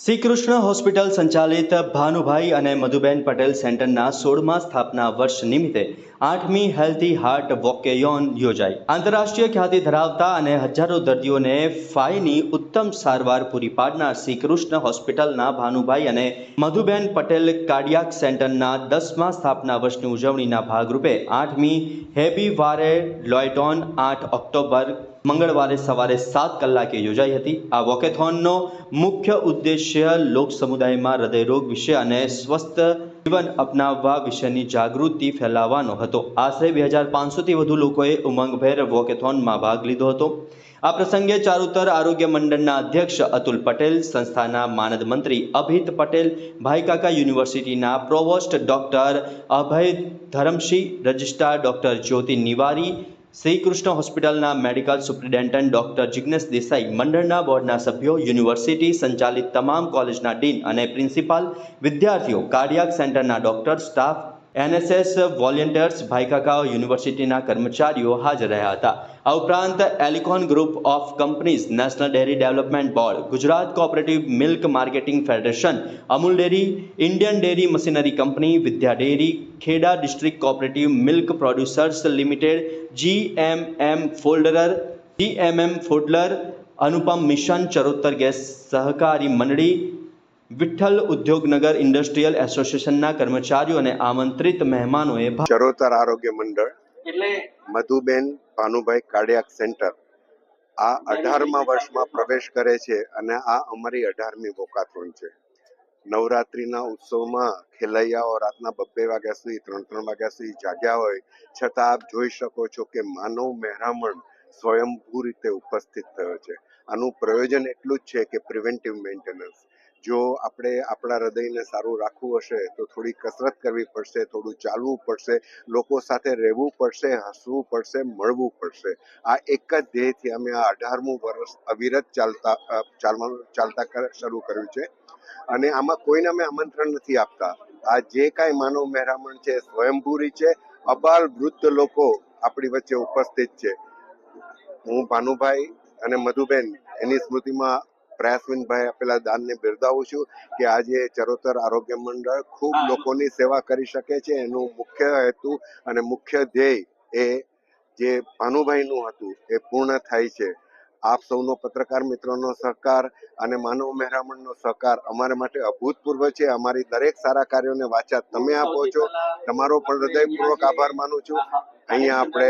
Shri Krishna hospital સંચાલિત ભાનુભાઈ અને મધુબેન પટેલ સેન્ટરના સોળમા સ્થાપના વર્ષ નિમિત્તે આઠમી હેલ્ધી હાર્ટ વોકેયોન યોજાઈ. આંતરરાષ્ટ્રીય ખ્યાતિ ધરાવતા અને હજારો દર્દીઓને ફાયની ઉત્તમ સારવાર પૂરી પાડનાર શ્રી કૃષ્ણ હોસ્પિટલના ભાનુભાઈ અને મધુબેન પટેલ કાર્ડિયાક સેન્ટરના દસમા સ્થાપના વર્ષની ઉજવણીના ભાગરૂપે આઠમી હેપી વારે લોયટોન આઠ ઓક્ટોબર મંગળવારે સવારે સાત કલાકે યોજાઈ હતી. આ વોકેથોનનો મુખ્ય ઉદ્દેશ્ય લોક સમુદાયમાં હૃદયરોગ વિશે અને સ્વસ્થ જીવન અપનાવવા વિશેની જાગૃતિ ફેલાવવાનો હતો. આશરે બે હજાર પાંચસોથી વધુ લોકોએ ઉમંગભેર વોકેથોનમાં ભાગ લીધો હતો. આ પ્રસંગે ચારુતર આરોગ્ય મંડળના અધ્યક્ષ અતુલ પટેલ, સંસ્થાના માનદ મંત્રી અભિત પટેલ ભાઈકાકા યુનિવર્સિટીના provost doctor Abhay Dharamsinh, registrar doctor Jyoti Niwari Shri Krishna હોસ્પિટલના medical superintendent doctor Jignesh Desai મંડળના બોર્ડના સભ્યો, યુનિવર્સિટી સંચાલિત તમામ કોલેજના ડીન અને પ્રિન્સિપાલ, વિદ્યાર્થીઓ, કાર્ડિયાક સેન્ટરના ડોક્ટર, સ્ટાફ એનએસએસ વોલેન્ટિયર્સ ભાઈકાકા યુનિવર્સિટીના કર્મચારીઓ હાજર રહ્યા હતા આ ઉપરાંત Elecon group of companies National Dairy Development Board Gujarat Cooperative Milk Marketing Federation Amul dairy Indian dairy machinery company Vidya dairy Kheda district cooperative milk producers limited GMM Pfaudler GMM Pfaudler Anupam mission Charotar gas સહકારી મંડળી Vitthal Udyognagar industrial એસોસિએશનના કર્મચારીઓ અને આમંત્રિત મહેમાનોએ ચરોતર આરોગ્ય મંડળ એટલે Madhuben Bhanubhai cardiac centre આ અઢારમા વર્ષમાં પ્રવેશ કરે છે અને આ અમારી અઢારમી વોકાથોન છે. નવરાત્રિના ઉત્સવમાં ખેલૈયાઓ રાતના બબ્બે વાગ્યા સુધી ત્રણ ત્રણ વાગ્યા સુધી જાગ્યા હોય છતાં આપ જોઈ શકો છો કે માનવ મહેરામણ સ્વયંભૂ રીતે ઉપસ્થિત થયો છે. આનું પ્રયોજન એટલું જ છે કે પ્રિવેન્ટિવ મેન્ટેનન્સ જો આપણે આપણા હૃદયને સારું રાખવું હશે, તો થોડી કસરત કરવી પડશે, થોડું ચાલવું પડશે, લોકો સાથે રહેવું પડશે, હસવું પડશે, મળવું પડશે. આ એક જ ધ્યેયથી અમે આ અઢારમું વર્ષ અવિરત ચાલતા ચાલવાનું ચાલતા શરૂ કર્યું છે. અને આમાં કોઈને અમે આમંત્રણ નથી આપતા. આ જે કાંઈ માનવ મહેરામણ છે, સ્વયંભૂરી છે, અબાલ વૃદ્ધ લોકો આપણી વચ્ચે ઉપસ્થિત છે. હું ભાનુભાઈ અને મધુબેન, એની સ્મૃતિમાં પ્રયાસવિનભાઈ આપેલા દાનને બિરદાવું છું કે આજે ચરોતર આરોગ્ય મંડળ ખૂબ લોકોની સેવા કરી શકે છે. એનું મુખ્ય હેતુ અને મુખ્ય ધ્યેય એ જે ભાનુભાઈનું હતું એ પૂર્ણ થાય છે. આપ સૌનો પત્રકાર મિત્રોનો સહકાર અને માનવ મહેરામણનો સહકાર અમારા માટે અભૂતપૂર્વ છે. અમારી દરેક સારા કાર્યોને વાચા તમે આપો છો. તમારો પણ હૃદયપૂર્વક આભાર માનું છું. અહીંયા આપણે